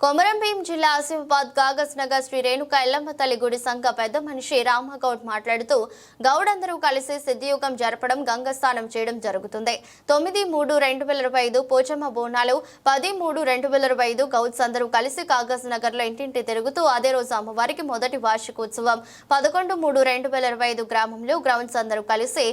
Komaram Bheem జిల్లా ఆసిఫాబాద్ కాగజ్ నగర్ శ్రీ రేణుక ఎల్లమ్మ తల్లి గుడి సంఘ పెద్ద మనిషి రామగౌడ్ మాట్లాడుతూ గౌడందరూ అందరూ కలిసి సిద్ధియుగం జరపడం గంగస్నానం చేయడం జరుగుతుంది. తొమ్మిది మూడు రెండు వేల ఇరవై ఐదు పోచమ్మ బోనాలు పది మూడు రెండు వేల ఇరవై ఐదు గౌడ్స్ అందరూ కలిసి కాగజ్ నగర్లో ఇంటింటి తిరుగుతూ అదే రోజు అమ్మవారికి మొదటి వార్షికోత్సవం. పదకొండు మూడు రెండు వేల ఇరవై ఐదు గ్రామంలో గ్రౌండ్స్ అందరూ కలిసి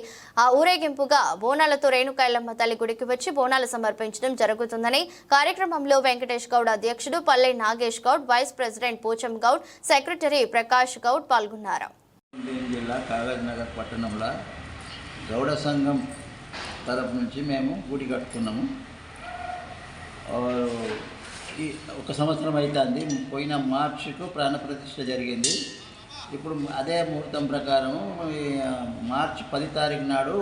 ఆ ఊరేగింపుగా బోనాలతో రేణుక ఎల్లమ్మ తల్లి గుడికి వచ్చి బోనాలు సమర్పించడం జరుగుతుందని కార్యక్రమంలో వెంకటేష్ గౌడ్ అధ్యక్షుడు Palle Nagesh Goud vice president Pocham Goud secretary Prakash Goud పాల్గొన్నారు. జిల్లా కాగజ్ నగర్ పట్టణంలో గౌడ సంఘం తరపు నుంచి మేము గుడి కట్టుకున్నాము. ఈ ఒక సంవత్సరం అవుతుంది పోయిన మార్చికు ప్రాణప్రతిష్ఠ జరిగింది. ఇప్పుడు అదే ముహూర్తం ప్రకారం మార్చి పది తారీఖు నాడు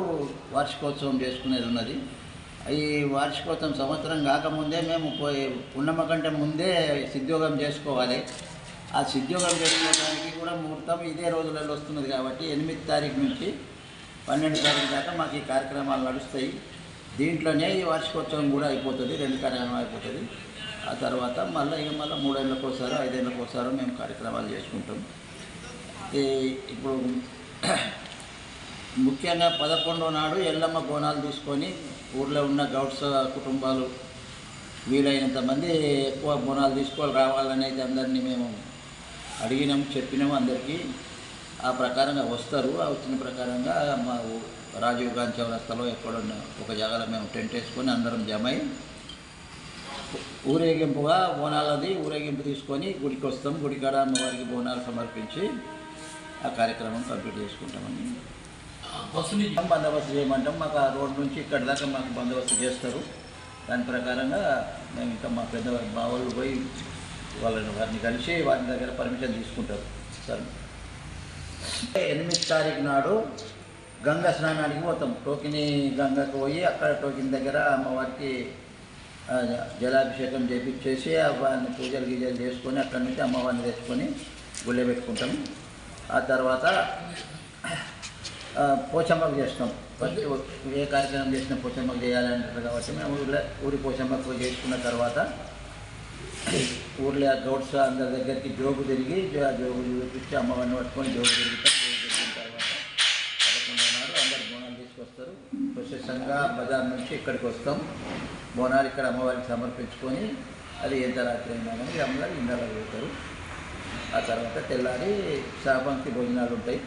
వార్షికోత్సవం చేసుకునేది ఉన్నది. ఈ వార్షికోత్సవం సంవత్సరం కాకముందే మేము పోయి పున్నమ్మ కంటే ముందే సిద్ధ్యోగం చేసుకోవాలి. ఆ సిద్యోగం చేసుకోవడానికి కూడా ముహూర్తం ఇదే రోజులలో వస్తున్నది కాబట్టి ఎనిమిది తారీఖు నుంచి పన్నెండు తారీఖు దాకా మాకు ఈ కార్యక్రమాలు నడుస్తాయి. దీంట్లోనే ఈ వార్షికోత్సవం కూడా అయిపోతుంది రెండు కార్యక్రమం అయిపోతుంది. ఆ తర్వాత మళ్ళీ ఇక మళ్ళీ మూడేళ్ళకి ఒకసారి ఐదేళ్ళకి ఒకసారి మేము కార్యక్రమాలు చేసుకుంటాం. ఈ ఇప్పుడు ముఖ్యంగా పదకొండో నాడు ఎల్లమ్మ బోనాలు తీసుకొని ఊర్లో ఉన్న గౌడ్స్ కుటుంబాలు వీలైనంత మంది ఎక్కువ బోనాలు తీసుకోవాలి రావాలనేది అందరినీ మేము అడిగినాము చెప్పినాము అందరికీ. ఆ ప్రకారంగా వస్తారు. ఆ వచ్చిన ప్రకారంగా మా రాజీవ్ గాంధీ చౌరస్తాలో ఎక్కడున్న ఒక జాగాలో మేము టెంట్ వేసుకొని అందరం జమ అయి ఊరేగింపుగా బోనాలది ఊరేగింపు తీసుకొని గుడికి వస్తాం. గుడికాడ అమ్మవారికి బోనాలు సమర్పించి ఆ కార్యక్రమం కంప్లీట్ చేసుకుంటామని బందోబస్తు చేయమంటాం. మాకు ఆ రోడ్ నుంచి ఇక్కడ దాకా మాకు బందోబస్తు చేస్తారు. దాని ప్రకారంగా మేము ఇంకా మా పెద్ద మా వాళ్ళు పోయి వాళ్ళని వారిని కలిసి వారి దగ్గర పర్మిషన్ తీసుకుంటారు. సార్ ఎనిమిది తారీఖు నాడు గంగా స్నానానికి పోతాం. టోకిని గంగకు పోయి అక్కడ టోకిన్ దగ్గర అమ్మవారికి జలాభిషేకం చేపించేసి వారిని పూజలు గీజలు చేసుకొని అక్కడి నుంచి అమ్మవారిని తెచ్చుకొని గుళ్ళె పెట్టుకుంటాం. ఆ తర్వాత పోచమ్మకు చేస్తాం. ఫస్ట్ ఏ కార్యక్రమం చేసినా పోచమ్మకు చేయాలంటారు కాబట్టి మేము ఊళ్ళో ఊరి పోచమ్మకు చేసుకున్న తర్వాత ఊర్లో గౌడ్స్ అందరి దగ్గరికి జోగు తిరిగి ఆ జోగు చూపించి అమ్మవారిని పట్టుకొని జోగు తిరుగుతాం. జోగు తిరిగిన తర్వాత పదకొండు నాడు అందరు బోనాలు తీసుకొస్తారు. ప్రశస్తంగా బజార్ నుంచి ఇక్కడికి వస్తాం. బోనాలు ఇక్కడ అమ్మవారికి సమర్పించుకొని అది ఎంత రాత్రి అయినా కానీ అమ్మగారు ఇందాక వెళ్తారు. ఆ తర్వాత తెల్లారి శాపంక్తి భోజనాలు ఉంటాయి.